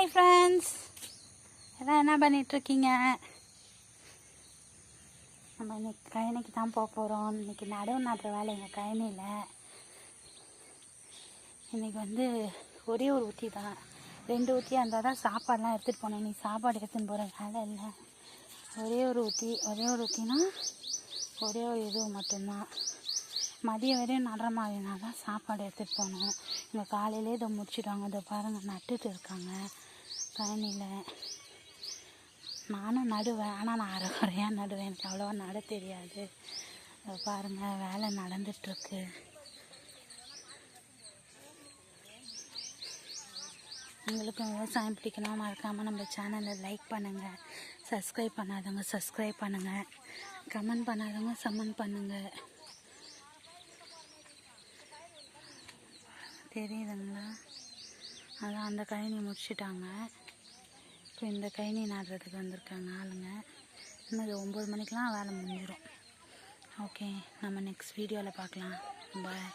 Hi friends எல்லாம் என்ன பண்ணிகிட்ருக்கீங்க நம்ம இன்றைக்கி கழனிக்கு தான் போக போகிறோம் இன்னைக்கு நடவு நடுற வேலை எங்கள் கழனியில். இன்னைக்கு வந்து ஒரே ஒரு ஊற்றி தான். ரெண்டு ஊற்றியாக இருந்தால் தான் சாப்பாடெலாம் எடுத்துகிட்டு போனேன் நீ சாப்பாடு எடுத்துன்னு போகிற வேலை இல்லை. ஒரே ஒரு ஊற்றி ஒரே ஒரு ஊற்றினா ஒரே ஒரு இது மட்டும்தான். மதியம் வரையும் நடுற மாதிரினா தான் சாப்பாடு எடுத்துகிட்டு போகணும். இங்கே காலையிலே இதை முடிச்சுடுவாங்க. இதை பாருங்கள் நட்டுட்டு இருக்காங்க. கழனியில் நானும் நடுவேன். ஆனால் நான் அரைக்குறையாக நடுவேன். எனக்கு அவ்வளோவா நட தெரியாது. பாருங்கள் வேலை நடந்துட்டுருக்கு. உங்களுக்கும் விவசாயம் பிடிக்கணும் மறக்காமல் நம்ம சேனலை லைக் பண்ணுங்கள் சப்ஸ்கிரைப் பண்ணாதவங்க சப்ஸ்கிரைப் பண்ணுங்கள் கமெண்ட் பண்ணாதவங்க சமெண்ட் பண்ணுங்கள் தெரியுதுங்களா? அந்த கழனி முடிச்சிட்டாங்க. இப்போ இந்த கழனி நடுறதுக்கு வந்திருக்காங்க ஆளுங்க. இன்னும் இது ஒம்பது மணிக்கெலாம் வேலை முடிஞ்சிடும் ஓகே நம்ம நெக்ஸ்ட் வீடியோவில் பார்க்கலாம். பாய்